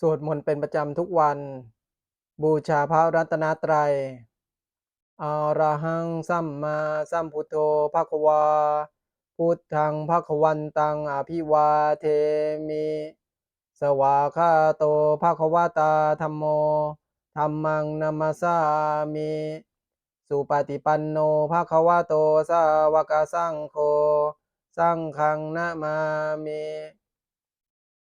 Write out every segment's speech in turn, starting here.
สวดมนต์เป็นประจำทุกวัน บูชาพระรัตนตรัยอะระหังสัมมาสัมพุทโธภควา พุทธังภควันตังอภิวาเทมิ สวาคาโตภควตาธัมโมธัมมังนัมสสามิ สุปฏิปันโนภควโตสาวกสังโฆ สังฆังนะมามิ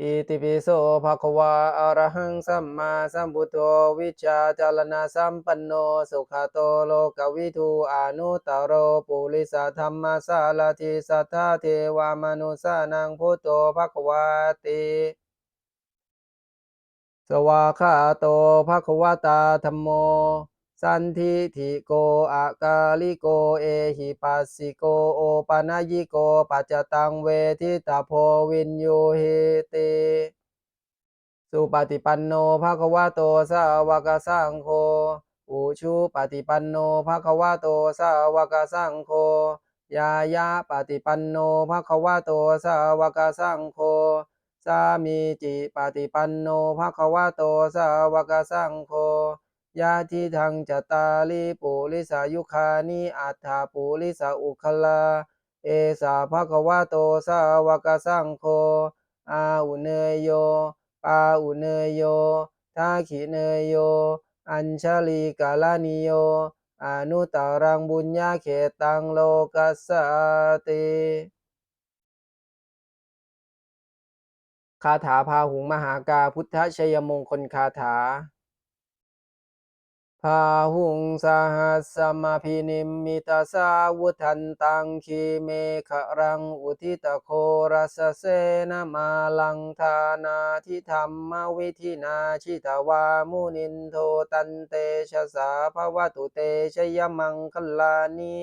อิติปิโสภะคะวะอะระหังสัมมาสัมพุทโธวิชาจารณะสัมปันโนสุขโตโลกวิทูอานุตโรปุริสธรรมสารทิสัทธาเทวามนุสานังพุทโธภะคะวะติสวาคาโตภะคะวตาธัมโม สันทิทิโกอากาลิโกเอหิปัสสิโกโอปะนะยิโกปัจจตังเวทิตาโพวินยูหิติสุปฏิปันโนภะควะโตสาวกสังโฆอุชุปฏิปันโนภะควะโตสาวกสังโฆยายะปฏิปันโนภะควะโตสาวกสังโฆสามีจิปฏิปันโนภะควะโตสาวกสังโฆ ยะทิทังจตาลิปุริสายุคานิอัฏฐาปุริสาอุคลา เอสาภะควะโตสาวกสังโฆอาอุเนยโย ปาอุเนยโยทาขิเนยโย อัญชลีกาลานิโยอนุตตรังบุญญาเขตังโลกัสสติคาถาพาหุงมหากาพุทธชยมงคลคาถา พาหุงสหัสสมาพินิมมิตาสาวุทันตังคีเมขรังอุทิตโครัสเสนามาลังทานาทิธรรมวิธินาชิตวามุนินโทตันเตชะสาภวตุเตชยมังคลานิ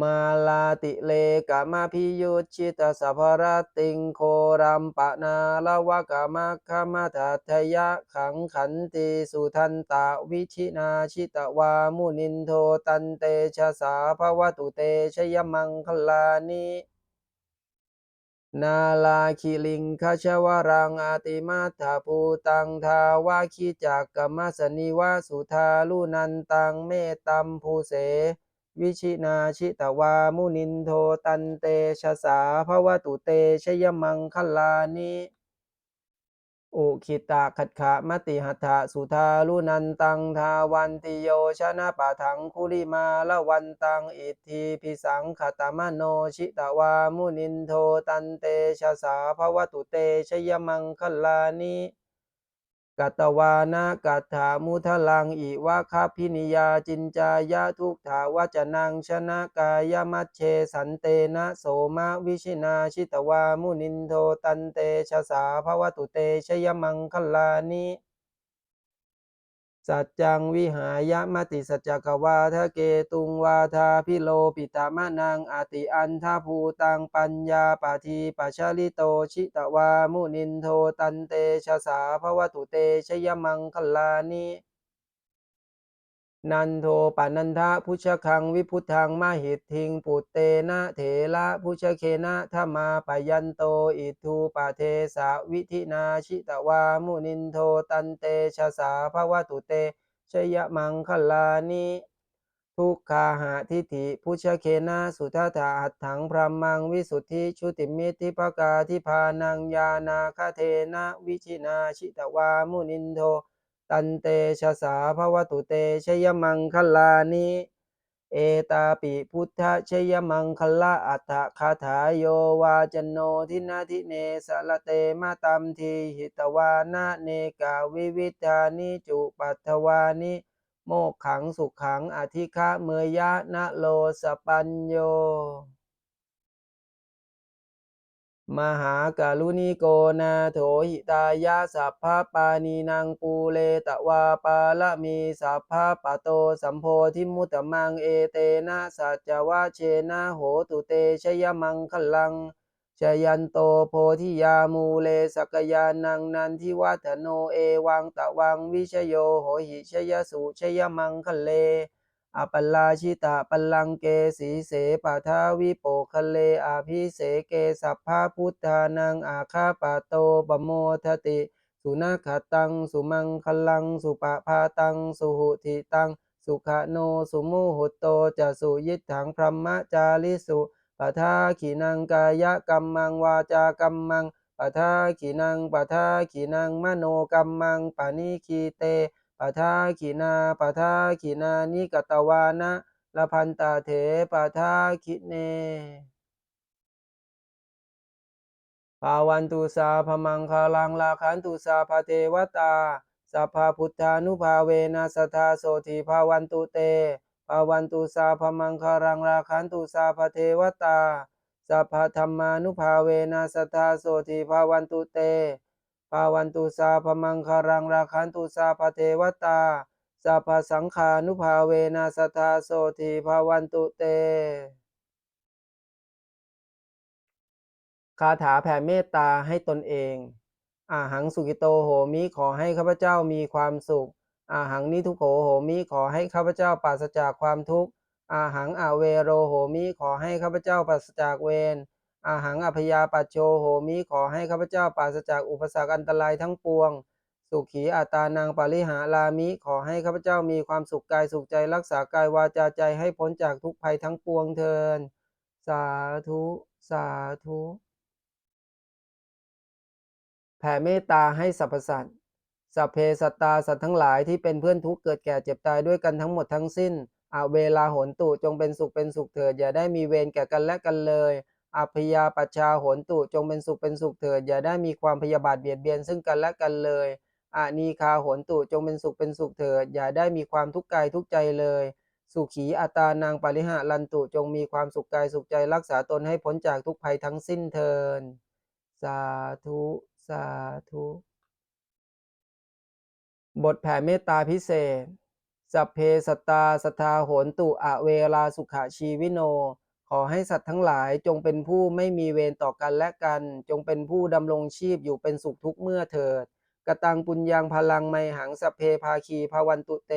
มาลาติเลกามาพิยุชิตสัพพรติงโครัมปะนาลวะกามาคามาทัทยะขังขันติสุทันตะวิชินาชิตวามุนินโทตันเตชะสาภวตุเตชยมังคลานินาลาคิลิงคชวรังอาติมาถาภูตังทาวาคิจักกมัสนิวาสุธาลุนันตังเมตัมภูเส วิชินาชิตวามุนินโทตันเตชะสาภวตุเตชยมังคลานิอุคิตาขัดขะมติหัตถสุธาลุนันตังทาวันติโยชนะปะทังคุลิมาละวันตังอิทธิพิสังขตมโนชิตวามุนินโทตันเตชะสาภวตุเตชยมังคลานิ กัตตวานะกัตถามุทลังอิวะคพินิยาจินจายะทุกถาวจนังชนะกายมัชเชสันเตนะโสมะวิชินาชิตวามุนินโทตันเตชะสาภวตุเตชยมังคลานิ สัจจังวิหายมติสัจจกวาทะเกตุงวาทาพิโลปิตามะนังอติอันทาภูตังปัญญาปาทีปัชลิโตชิตวามุนินโทตันเตชะสาภวตุเตชยมังคลานิ นันโทปนันทะพุชคังวิพุทธังมหิตทิงปุตเตนะเถระพุชเคนะธรรมาปยันโตอิทูปะเทสาวิธินาชิตวามุนินโทตันเตชะสาภวตุเตชยมังคลานิทุกขาหาทิฏฐิพุชเคนะสุทัถาหัตถังพรหมังวิสุทธิชุติมิตทิภกาทิพานังยานาคเทนะวิชินาชิตวามุนินโท ตันเตชะสาภวตุเตชยมังคลานิเอตาปิพุทธชยมังคละอัฏฐคาถาโยวาจโนทินาทิเนสละเตมาตัมทีหิตวานะเนกาวิวิธานิจุปัตถวานิโมกขังสุขขังอธิฆะเมยยะนะโลสปัญโย มหาการุณิโกนาโถหิตายะสัพพะปานีนางปูเลตวาปาละมีสัพพะปะโตสัมโพธิมุตตมังเอเตนะสัจจวะเชนะโหตุเตชยมังคลังชยันโตโพธิยามูเลสกยานังนันทิวัฒโนเอวังตะวังวิชโยโหหิชยสุชยมังคะเล อปัลลาชิตาปัลลังเกสีเสปะทาวิโปคะเลอาภิเสเกสัพพะพุทธานังอาคาปะโตปโมทติ สุนัขตัง สุมังคลัง สุปะพาตัง สุหุติตัง สุขโน สุมุหุตโตจะสุยิตถังพรหมจาริสุปะทาขีนังกายกัมมังวาจากัมมังปะทาขีนังปะทาขีนังมโนกัมมังปานิคีเต ปะทาขีนาปะทาขีนานิกตวานะละพันตาเถปะทาคิเนภาวันตุสาพมังคาลังลาคันตุสาพเทวตาสัพพพุทธานุภาเวนัสทธาโสธีภาวันตุเตภาวันตุสาพมังคารังลาคันตุสาพเทวตาสัพพธรรมานุภาเวนัสทธาโสธีภาวันตุเต ภาวันตุสาพมังคารังราคันตุสาพเทวตาสัพพสังขานุภาเวนัสทาโสธีภาวันตุเต คาถาแผ่เมตตาให้ตนเองอาหังสุกิโตโหมิขอให้ข้าพเจ้ามีความสุขอาหังนิทุโขโหมิขอให้ข้าพเจ้าปราศจากความทุกข์อาหังอเวโรโหมิขอให้ข้าพเจ้าปราศจากเวร อาหังอภยาปัจโชโหมิขอให้ข้าพเจ้าปราศจากอุปสรรคอันตรายทั้งปวง สุขีอาตานังปาริหารามิขอให้ข้าพเจ้ามีความสุขกายสุขใจรักษากายวาจาใจให้พ้นจากทุกภัยทั้งปวงเทินสาธุ สาธุ แผ่เมตตาให้สรรพสัตว์สัพเพสัตตาสัตว์ทั้งหลายที่เป็นเพื่อนทุกเกิดแก่เจ็บตายด้วยกันทั้งหมดทั้งสิ้นอาเวลาโหนตุจงเป็นสุขเป็นสุขเถิดอย่าได้มีเวรแก่กันและกันเลย อัพยาปัชาโหนตุจงเป็นสุขเป็นสุขเถิด อย่าได้มีความพยาบาทเบียดเบียนซึ่งกันและกันเลยอานีคาโหนตุจงเป็นสุขเป็นสุขเถิด อย่าได้มีความทุกข์กายทุกข์ใจเลย สุขีอัตานางปริหะลันตุจงมีความสุขกายสุขใจรักษาตนให้พ้นจากทุกภัยทั้งสิ้นเทินสาธุสาธุบทแผ่เมตตาพิเศษ สัพเพสตาสทาโหนตุอะเวลาสุขชีวิโน ขอให้สัตว์ทั้งหลายจงเป็นผู้ไม่มีเวรต่อกันและกัน จงเป็นผู้ดำรงชีพอยู่เป็นสุขทุกเมื่อเถิดกตังปุญญังพลังไมหังสเพภาคีภาวันตุเต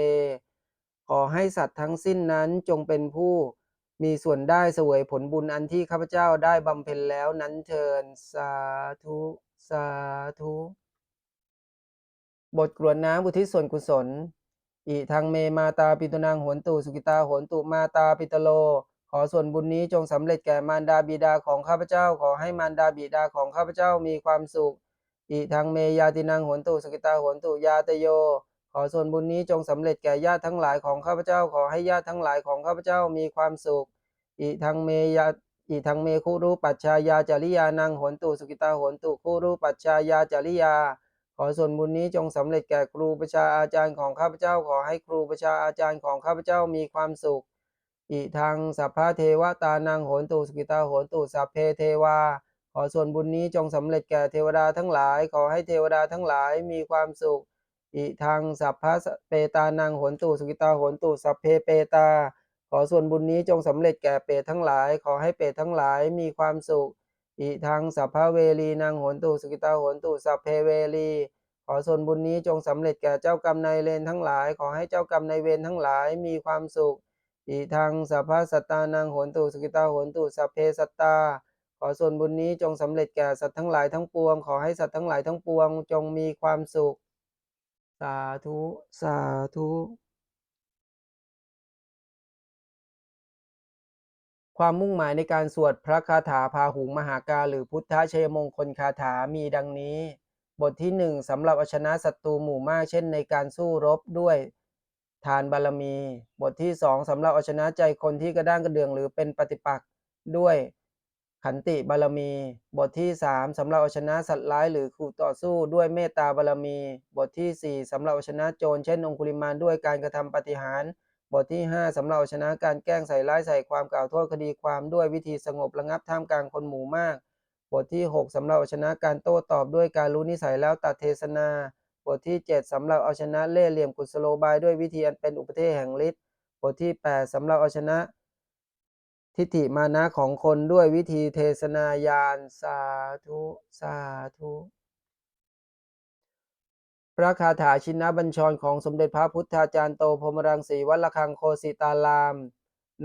ขอให้สัตว์ทั้งสิ้นนั้นจงเป็นผู้มีส่วนได้เสวยผลบุญอันที่ข้าพเจ้าได้บำเพ็ญแล้วนั้นเทินสาธุ สาธุ บทกรวดน้ำอุทิศส่วนกุศล อิทางเมมาตาปิตุนางโหนตุสุกิตาโหนตุมาตาปิตโล ขอส่วนบุญนี้จงสำเร็จแก่มารดาบิดาของข้าพเจ้า ขอให้มารดาบิดาของข้าพเจ้ามีความสุข อิทางเมยาตินางหนตุสกิตาหนตุยาตโย ขอส่วนบุญนี้จงสำเร็จแก่ญาติทั้งหลายของข้าพเจ้า ขอให้ญาติทั้งหลายของข้าพเจ้ามีความสุข อิทางเมยาอิทางเมคุรุปัชชายาจริยานางหนตุสุกิตาหนตุคุรุปัชชายาจริยา ขอส่วนบุญนี้จงสำเร็จแก่ครูประชาอาจารย์ของข้าพเจ้า ขอให้ครูประชาอาจารย์ของข้าพเจ้ามีความสุข อิทางสัพพะเทวตานางโหนตุสกิตาโหนตุสัพเพเทวา ขอส่วนบุญนี้จงสำเร็จแก่เทวดาทั้งหลาย ขอให้เทวดาทั้งหลายมีความสุข อิทางสัพพะเปตานางโหนตุสกิตาโหนตุสัพเพเปตา ขอส่วนบุญนี้จงสำเร็จแก่เปตทั้งหลาย ขอให้เปตทั้งหลายมีความสุข อิทางสัพพะเวลีนางโหนตุสกิตาโหนตุสัพเพเวลีขอส่วนบุญนี้จงสำเร็จแก่เจ้ากรรมนายเวรทั้งหลาย ขอให้เจ้ากรรมนายเวรทั้งหลายมีความสุข อิทังสัพพะสัตตานังโหนตุสกิตาโหนตุสัพเพสัตตา ขอส่วนบุญนี้จงสำเร็จแก่สัตว์ทั้งหลายทั้งปวง ขอให้สัตว์ทั้งหลายทั้งปวง จงมีความสุข สาธุ สาธุ ความมุ่งหมายในการสวดพระคาถาพาหุงมหากา หรือพุทธชัยมงคลคาถามีดังนี้ บทที่หนึ่งสำหรับเอาชนะศัตรูหมู่มากเช่นในการสู้รบด้วย ทานบารมี บทที่สองสำหรับเอาชนะใจคนที่กระด้างกระเดืองหรือเป็นปฏิปักษ์ด้วยขันติบารมี บทที่สามสำหรับเอาชนะสัตว์ร้ายหรือคู่ต่อสู้ด้วยเมตตาบารมี บทที่สี่สำหรับเอาชนะโจรเช่นองคุลิมานด้วยการกระทำปฏิหารบทที่ 5สำหรับเอาชนะการแกล้งใส่ร้ายใส่ความกล่าวโทษคดีความด้วยวิธีสงบระงับท่ามกลางคนหมู่มาก บทที่ 6สำหรับเอาชนะการโต้ตอบด้วยการรู้นิสัยแล้วตัดเทศนา ทที่ 7สำหรับเอาชนะเล่เหลี่ยมกุศโลบายด้วยวิธีอันเป็นอุปเทศแห่งฤทธิ์บทที่ 8สำหรับเอาชนะ ทิฏฐิมานะของคนด้วยวิธีเทศนายานสาธุสาธุพระคาถาชินบัญชรของสมเด็จพระพุทธาจารย์โตพรหมรังสีวัดระฆังโคสิตาราม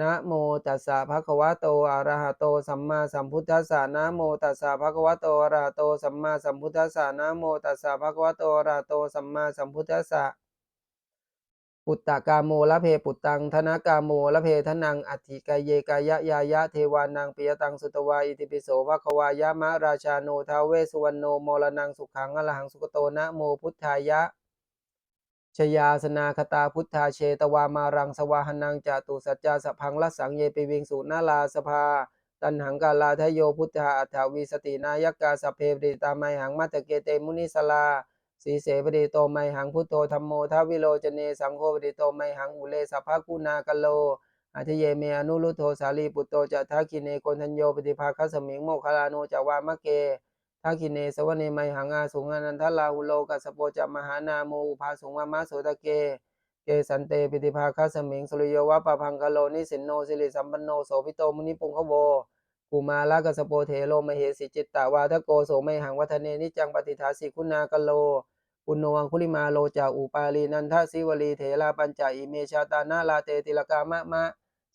นะโมตัสสะภะคะวะโตอะระหะโตสัมมาสัมพุทธัสสะนะโมตัสสะภะคะวะโตอะระหะโตสัมมาสัมพุทธัสสะนะโมตัสสะภะคะวะโตอะระหะโตสัมมาสัมพุทธัสสะปุตตะกาโมละเพปุตตังธนกาโมละเพทนังอัตถิกายเยกายะยายะเทวานังปิยตังสุตวาอิติปิโสภะคะวายะมะราชาโนทาเวสุวรรณโนโมรนังสุขังอรหังสุกโตนะโมพุทธายะ ชยาสนาคตาพุทธาเชตวามารังสวาหนังจตุสัจจาสพังละสังเยปิวิงสุนาลาสภา ตันหังกาลาทโยพุทธาอัฏฐวีสตินายกาสเพปริตาไมหังมัตเกเตมุนิสลาสีเสปริโตไมหังพุทโธธรรมโมทวิโลจเนสังโฆปริโตไมหังอุเลสภากุณากโลอัทเยเมอนุรุโธสาลีปุตโตจะทักขิเนโกนทัญโยปฏิภาคัสมิงโมคคลาโนจาวามะเก ทักขิเนสวเนไมหังอาสุงอนันทลาหุโลกัสโปจะมหานาโมอุภาสุงมามะโสตะเก เกสันเตปิติภาคัสมิงสุริโยวะปะพังคโลนิสินโนสิริสัมปันโนโสภิโตมุนิปุงคโวกุมาลกัสโปเทโลมเหสิจิตตาวาทโกโสไมหังวัฒเนนิจังปฏิทาสิคุณากโลปุณโนวังคุลิมาโลจาอุปาลีนันทสิวลีเถราปัญจอิเมชาตานาลาเตติลกามะมะ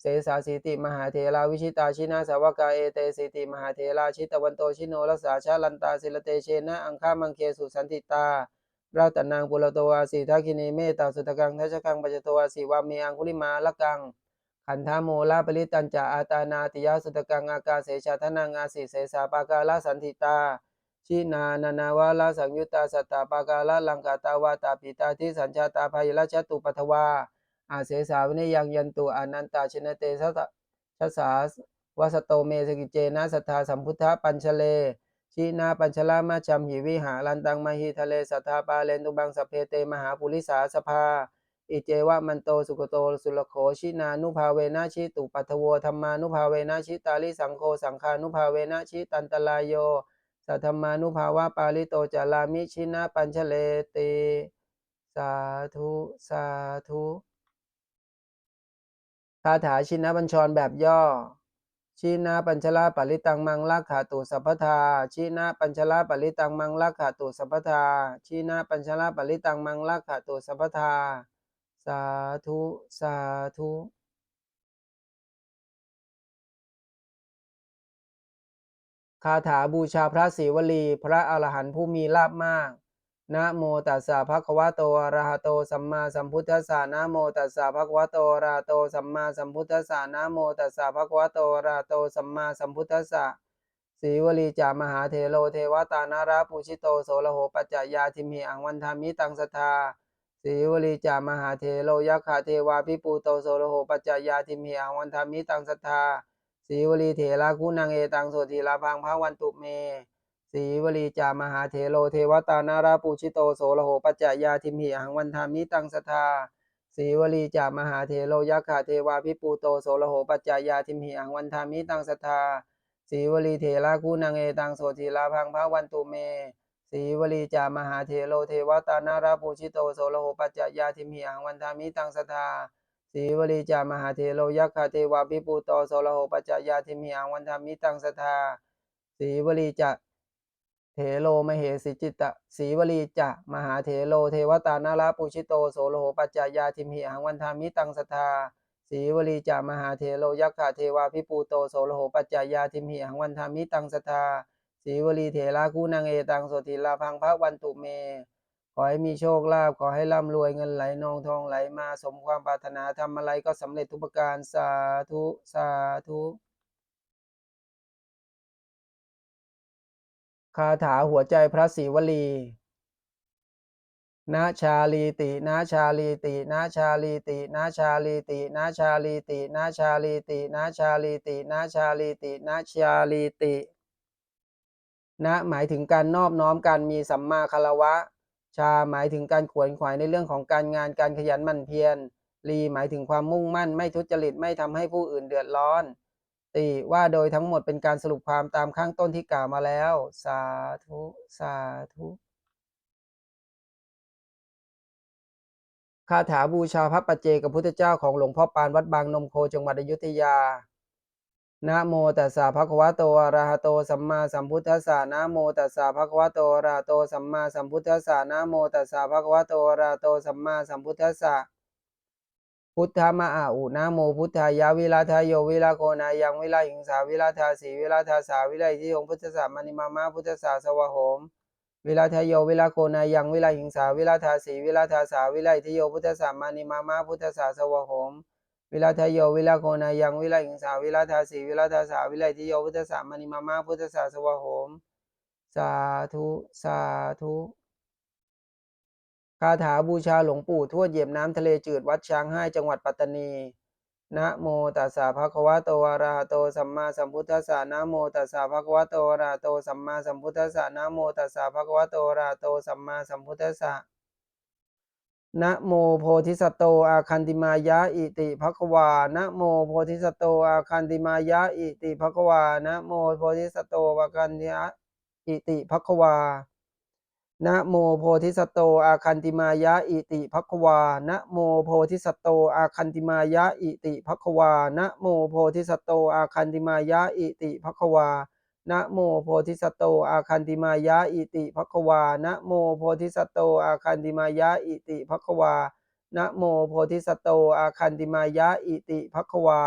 เสสาสีติมหาเถราวิชิตาชินาสาวกาเอเตสิติมหาเถราชิตวันโตชิโนรักษาชาลันตาศิลเตเชนะอังคามังเคสุสันติตาราตนางปุรโตวาสีทักขิเนเมตตาสุตกังทัชกังปัจจโตวาสีวาเมอังคุลิมาละกังขันธาโมลาปริตัญจาอาตานาติยาสุตกังอากาเสชาทนังอาสิเสสาปากาลสันติตาชินานานาวาลาสังยุตตาสัตตาปากาลลังกาตาวาตาปิตาทิสัญชาตาภายละชตุปัทวา อาเสสาวินยังยันตุอนันตาชนเตสัตชัสสาวสโตเมสกิเจนะสัทธาสัมพุทธปัญชเลชีนาปัญชลามาชัมหิวิหารันตังมหิทะเลสัทธาปาเลนตุบังสเพเตมหาปุริสาสภา อิเจวะมันโตสุกโตสุลโขชินานุภาเวนะชิตุปัทโวธรรมานุภาเวนะชิตาลิสังโฆสังฆานุภาเวนะชิตันตลายโยสัทธรรมานุภาวะปาลิโตจารามิชินาปัญชเลติสาธุสาธุ คาถาชินบัญชรแบบย่อชีนาปัญชลาปริตังมังลักขาตุสัพพทาชีนาปัญชลาปริตังมังลักขาตุสัพพทาชีนาปัญชลาปริตังมังลักขาตุสัพพทา สาธุ สาธุคาถาบูชาพระศรีวลี พระอรหันต์ผู้มีลาภมาก นะโมตัสสะภะคะวะโตอะระหะโตสัมมาสัมพุทธัสสะนะโมตัสสะภะคะวะโตอะระหะโตสัมมาสัมพุทธัสสะนะโมตัสสะภะคะวะโตอะระหะโตสัมมาสัมพุทธัสสะศรีวลีจามหาเถโลเทวตานาราปูชิโตโสระโหปัจจยาทิมหิอังวันธามิตังสทธาศรีวลีจามหาเถโลยักขะเทวาพิปูโตโสระโหปัจจยาทิมหิอังวันธามิตังสทธาศรีวลีเถระคุณังเอตังโสธีลาพังพระวันตุเม สีวลีจามหาเถโลเทวตานาราปูชิโตโสระโหปัจจยาทิมหิอังวันธามิตังสทาสีวลีจามหาเถโลยักขะเทวาพิปูโตโสระโหปัจจยาทิมหิอังวันธามิตังสทาสีวลีเถระกูนังเอตังโสธีลาพังพระวันตุเมสีวลีจามหาเถโลเทวตานาราปูชิโตโสระโหปัจจยาทิมหิอังวันธามิตังสทาสีวลีจามหาเถโลยักขะเทวาพิปูโตโสระโหปัจจยาทิมหิอังวันธามิตังสทาสีวลีจะ เถโลมเหสิจิตะสีวลีจะมหาเถโลเทวตานาราปุชิโตโสโลโหปัจจายาทิมหิหังวันธามิตังสทาสีวลีจะมหาเถโลยักขะเทวาพิปูโตโสโลโหปัจจายาทิมหิหังวันธามิตังสทาสีวลีเถระคูนางเอตังโสติลาพังพระวันตุเม ขอให้มีโชคลาภขอให้ร่ำรวยเงินไหลนองทองไหลมาสมความปรารถนาทำอะไรก็สำเร็จทุกประการสาธุสาธุ คาถาหัวใจพระศรีวลีนาชาลีตินาชาลีตินาชาลีตินาชาลีตินาชาลีตินาชาลีตินาชาลีตินาชาลีตินาชาลีตินะหมายถึงการนอบน้อมการมีสัมมาคารวะ ชาหมายถึงการขวนขวายในเรื่องของการงานการขยันหมั่นเพียรลีหมายถึงความมุ่งมั่นไม่ทุจริตไม่ทำให้ผู้อื่นเดือดร้อน ติว่าโดยทั้งหมดเป็นการสรุปความตามข้างต้นที่กล่าวมาแล้ว สาธุ สาธุคาถาบูชาพระปัจเจกพุทธเจ้าของหลวงพ่อปานวัดบางนมโคจังหวัดอยุธยา นะโมตัสสะภะคะวะโตอะระหะโตสัมมาสัมพุทธัสสะ นะโมตัสสะภะคะวะโตอะระหะโตสัมมาสัมพุทธัสสะ นะโมตัสสะภะคะวะโตอะระหะโตสัมมาสัมพุทธัสสะ พุทธามะอาอุนะโมพุทธายะวิราทายโยวิราโคนายังวิราหิงสาวิราทาสีวิราทาสาวิราอิทิยงพุทธสสะมณิมามาพุทธสสะสวะโหมวิราทายโยวิราโคนายังวิราหิงสาวิราทาสีวิราทาสาวิราอิทิโยพุทธสสมานิมามาพุทธสสะสวะโหมวิราทายโยวิราโคนายังวิราหิงสาวิราทาสีวิราทาสาวิราอิทิโยพุทธสสมานิมามาพุทธสสะสวะโหมสาธุสาธุ คาถาบูชาหลวงปู่ทวดเหยียบน้ำทะเลจืดวัดช้างให้จังหวัดปัตตานีนะโมตัสสะภะคะวะโตอะระหะโตสัมมาสัมพุทธัสสะนะโมตัสสะภะคะวะโตอะระหะโตสัมมาสัมพุทธัสสะนะโมตัสสะภะคะวะโตอะระหะโตสัมมาสัมพุทธัสสะนะโมโพธิสัตโตอาคันติมายะอิติภะควานะโมโพธิสัตโตอาคันติมายะอิติภะควานะโมโพธิสัตโตอาคันติยะอิติภะควา นะโมโพธิสัตโตอาคันติมายะอิติภควานะโมโพธิสัตโตอาคันติมายะอิติภควานะโมโพธิสัตโตอาคันติมายะอิติภควานะโมโพธิสัตโตอาคันติมายะอิติภควานะโมโพธิสัตโตอาคันติมายะอิติภควานะโมโพธิสตโตอาคันติมายะอิติภควา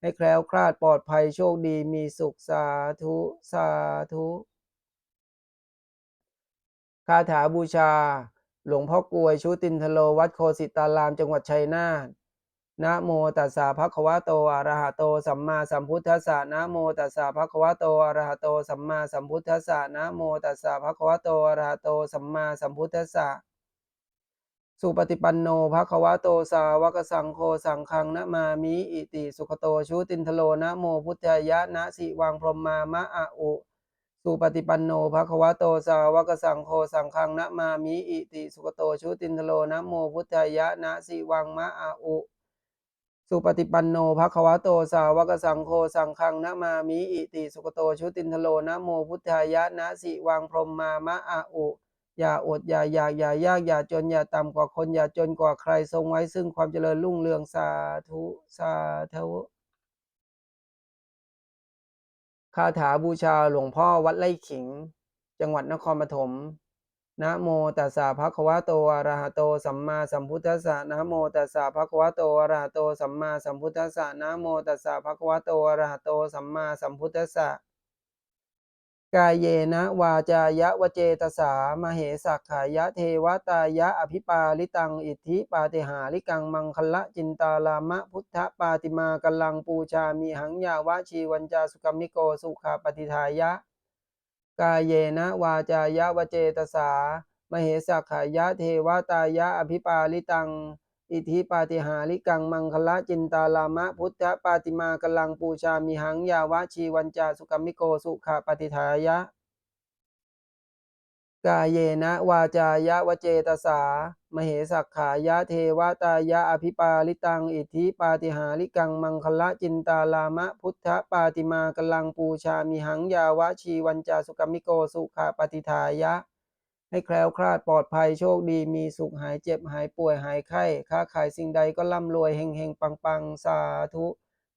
ให้แคล้วคลาดปลอดภัยโชคดีมีสุขสาธุสาธุ คาถาบูชา หลวงพ่อกลวยชุตินทโลวัดโคสิตารามจังหวัดชัยนาทนะโมตัสสะภะคะวะโตอะระหะโตสัมมาสัมพุทธัสสะนะโมตัสสะภะคะวะโตอะระหะโตสัมมาสัมพุทธัสสะนะโมตัสสะภะคะวะโตอะระหะโตสัมมาสัมพุทธัสสะสุปฏิปันโนภะคะวะโตสาวกสังโฆสังฆังนะมามิอิติ สุขโตชุตินทโลนะโมพุทธายะนะสิวังพรหมามะอะอุ สุปฏิปันโนภะคะวะโตสาวกสังโฆสังฆังนะมามิอิติสุขโตชุตินทโลนะโมพุทธายะนะสิวังมะอาอุ สุปฏิปันโนภะคะวะโตสาวกสังโฆสังฆังนะมามิอิติสุขโตชุตินทโลนะโมพุทธายะนะสิวังพรหมามะอาอุอย่าอดอย่าอยากอย่ายากอย่าจนอย่าต่ำกว่าคนอย่าจนกว่าใครทรงไว้ซึ่งความเจริญรุ่งเรืองสาธุสาธุ คาถาบูชาหลวงพ่อวัดไร่ขิง จังหวัดนครปฐมนะโมตัสสะภะคะวะโตอะระหะโตสัมมาสัมพุทธัสสะนะโมตัสสะภะคะวะโตอะระหะโตสัมมาสัมพุทธัสสะนะโมตัสสะภะคะวะโตอะระหะโตสัมมาสัมพุทธัสสะ กายเยนะวาจายะวเจตสามเหสักขายะเทวตายะอภิปาลิตังอิทธิปาติหาริกังมังคละจินตาลามะพุทธปาติมากัลลังปูชามีหังยาวะชีวันจาสุกมิโกสุขาปฏิทายะ กายเยนะวาจายะวเจตสามเหสักขายะเทวตายะอภิปาลิตัง อิทธิปาติหาริกังมังคละจินตาลามะ พุทธปาติมากัลังปูชามิหังยาวะชีวันจาสุกมิโกสุขาปฏิทายะ กายเยนะวาจายะวเจตสา มเหสักขายะเทวตายะอภิปาลิตัง อิทธิปาติหาริกังมังคละจินตาลามะ พุทธปาติมากัลังปูชามิหังยาวะชีวันจาสุกมิโกสุขาปฏิทายะ ให้แคล้วคลาดปลอดภัยโชคดีมีสุขหายเจ็บหายป่วยหายไข้ ค้าขายสิ่งใดก็ร่ำรวยเฮงเฮงปังปังสาธุ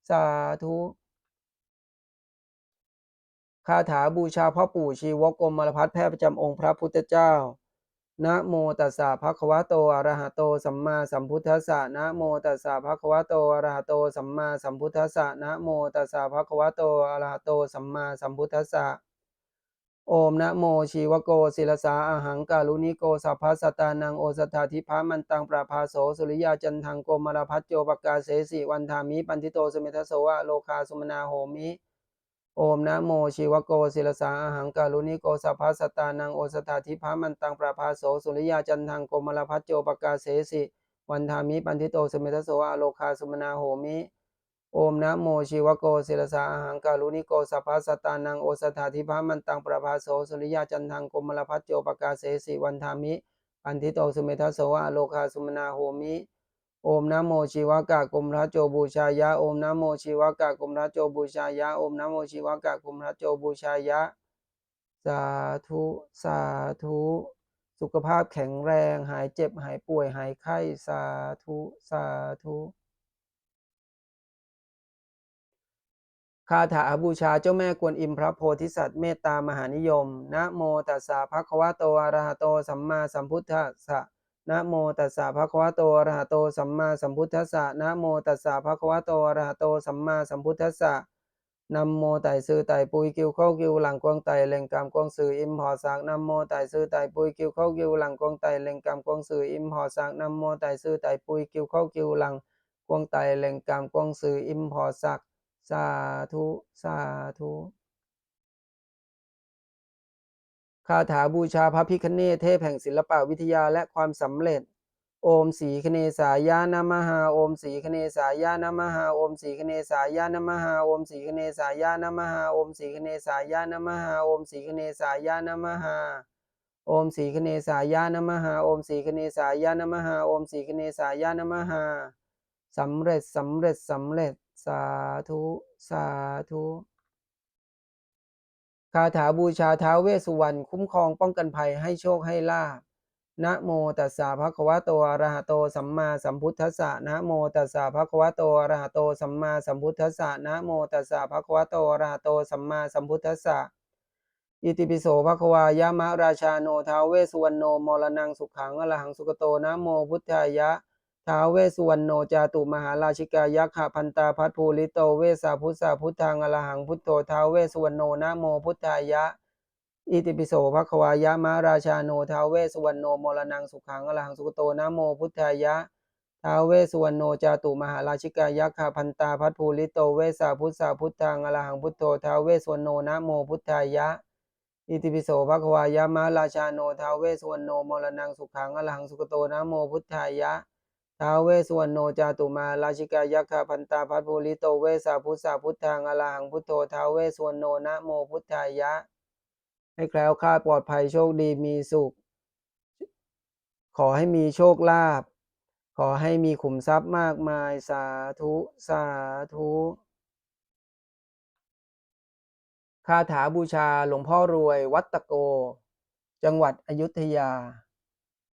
สาธุคาถาบูชาพ่อปู่ชีวกรมลพัฒน์แพทย์ประจำองค์พระพุทธเจ้า นะโมตัสสะภะคะวะโต อะระหะโต สัมมาสัมพุทธัสสะ นะโมตัสสะภะคะวะโต อะระหะโต สัมมาสัมพุทธัสสะ นะโมตัสสะภะคะวะโต อะระหะโต สัมมาสัมพุทธัสสะ โอมนะโมชีวโกศิลสาอาหังการุณิโกสัพพสตานังโอสถาธิพามันตังประภาโสสุริยาจันทังโกมารพัจโจปกาเสสิวันธามิปันทิโตสเมทโสวะโลคาสุมนาโหมิโอมนะโมชีวโกศิลสาอาหังการุณิโกสัพพสตานังโอสถาธิพามันตังประภาโสสุริยาจันทังโกมารพัจโจปกาเสสิวันธามิปันทิโตสเมทโสวะโลคาสุมนาโหมิ โอมนะโมชีวโกศิลสาอาหังการุณิโกสัพพะสตานังโอสถาธิพามันตังประภาโสสุริยาจันทังกมลพัจโจปกาเสสิวันธามิปันทิโตสุเมทัสโสวะโลคาสุมนาโหมิ โอมนะโมชีวกะกุมระโจบูชายะ โอมนะโมชีวกะกุมระโจบูชายะ โอมนะโมชีวกะกุมระโจบูชายะ สาธุสาธุสุขภาพแข็งแรง หายเจ็บหายป่วยหายไข้ สาธุสาธุ คาถาบูชาเจ้าแม่กวนอิมพระโพธิสัตว์เมตตามหานิยม นะโมตัสสะภะคะวะโตอะระหะโตสัมมาสัมพุทธัสสะนะโมตัสสะภะคะวะโตอะระหะโตสัมมาสัมพุทธัสสะนะโมตัสสะภะคะวะโตอะระหะโตสัมมาสัมพุทธัสสะนำโมไต่ซื้อไต่ปุยกิวเข้ากิวหลังกวงไต่เล่งกามกวงสื่ออิมพอสักนำโมไต่ซื้อไต่ปุยกิวเข้ากิวหลังกวงไต่เล่งกามกวงสื่ออิมพอสักนำโมไต่ซื้อไต่ปุยกิวเข้ากิวหลังกวงไต่เล่งกามกวงสื่ออิมพอสัก สาธุ สาธุคาถาบูชาพระพิคเนเทพแห่งศิลปวิทยาและความสำเร็จ โอมสีคเนสายานามหา โอมสีคเนสายานามหา โอมสีคเนสายานามหา โอมสีคเนสายานามหา โอมสีคเนสายานามหา โอมสีคเนสายานามหา โอมสีคเนสายานามหา โอมสีคเนสายานามหา โอมสีคเนสายานามหาสำเร็จสำเร็จสำเร็จ สาธุ สาธุ คาถาบูชาท้าเวสุวรรณคุ้มครองป้องกันภัยให้โชคให้ลาภนะโมตัสสะภะคะวะโตอะระหะโตสัมมาสัมพุทธัสสะนะโมตัสสะภะคะวะโตอะระหะโตสัมมาสัมพุทธัสสะนะโมตัสสะภะคะวะโตอะระหะโตสัมมาสัมพุทธัสสะอิติปิโสภะคะวายามะราชาโนท้าเวสุวรรณโนมรณังสุขังอรหังสุกโตนะโมพุทธายะ ท้าเวสุวรรณโนจาตุมหาราชิกายักขะพันตาพัทภูริโตเวสาพุทธาพุทธังอรหังพุทโธท้าเวสุวรรณโนนะโมพุทธายะ อิติปิโสภควายะมะราชาโนท้าเวสุวรรณโนมรณังสุขังอรหังสุกโตนะโมพุทธายะท้าเวสุวรรณโนจาตุมหาราชิกายักขะพันตาพัทภูริโตเวสาพุทธาพุทธังอรหังพุทโธท้าเวสุวรรณโนนะโมพุทธายะอิติปิโสภควายะมะราชาโนท้าเวสสุวรรณโนมรณังสุขังอรหังสุกโตนะโมพุทธายะ ท้าเวสุวรรณโนจาตุมาราชิกายักขะพันตาพัทภูริโตเวสาพุทธาพุทธังอรหังพุทโธท้าเวสุวรรณโนนะโมพุทธายะ ให้แคล้วคลาดปลอดภัยโชคดีมีสุข ขอให้มีโชคลาภขอให้มีขุมทรัพย์มากมายสาธุสาธุคาถาบูชาหลวงพ่อรวยวัดตะโก จังหวัดอยุธยา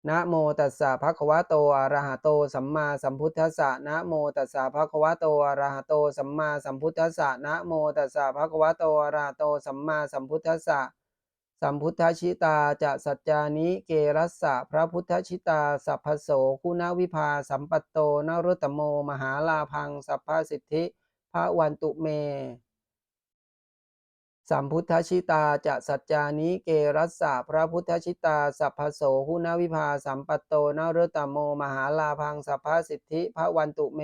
นะโมตัสสะภะคะวะโตอะระหะโตสัมมาสัมพุทธัสสะนะโมตัสสะภะคะวะโตอะระหะโตสัมมาสัมพุทธัสสะนะโมตัสสะภะคะวะโตอะระหะโตสัมมาสัมพุทธัสสะสัมพุทธชิตาจะสัจจานิเกรัสสะพระพุทธชิตาสัพพโสคุณวิภาสัมปัตโตนรุตโม มหาลาพังสัพพสิทธิพระวันตุเม สัมพุทธชิตาจะสัจจานิเกรัสสะพระพุทธชิตา สัพพโสคุณวิภาสัมปัตโตนรตโม มหาลาพังสัพพสิทธิพระวันตุเม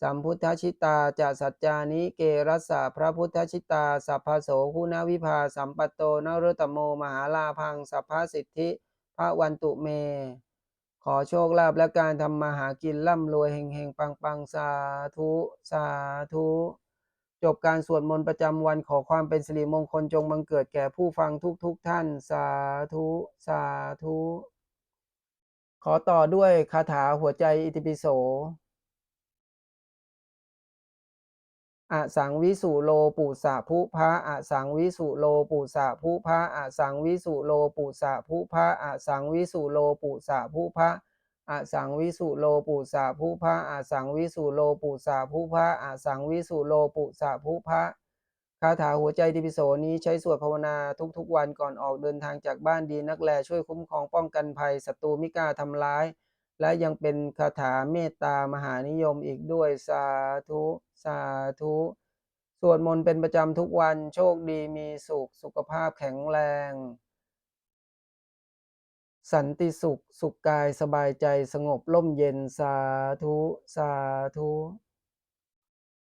สัมพุทธชิตาจะสัจจานิเกรัสสะพระพุทธชิตา สัพพโสคุณวิภาสัมปัตโตนรตตโม มหาลาพังสัพพสิทธิพระวันตุเม ขอโชคลาภและการทำมาหากินร่ำรวยเฮงเฮงปังปังสาธุสาธุ จบการสวดมนต์ประจำวันขอความเป็นสิริมงคลจงบังเกิดแก่ผู้ฟังทุกทุกๆท่าน สาธุ สาธุ ขอต่อด้วยคาถาหัวใจอิติปิโสอสังวิสุโลปุสะภุพะอสังวิสุโลปุสะภุพะอสังวิสุโลปุสะภุพะอสังวิสุโลปุสะภุพะ อาสังวิสุโลปุสะภุพะอาสังวิสุโลปุสะภุพะอาสังวิสุโลปุสะภุพะคาถาหัวใจดิปิโสนี้ใช้สวดภาวนาทุกๆวันก่อนออกเดินทางจากบ้านดีนักแลช่วยคุ้มครองป้องกันภัยศัตรูมิกล้าทำร้าย และยังเป็นคาถาเมตตามหานิยมอีกด้วยสาธุสาธุสวดมนต์เป็นประจำทุกวันโชคดีมีสุขสุขภาพแข็งแรง สันติสุข สุขกายสบายใจสงบร่มเย็นสาธุ สาธุ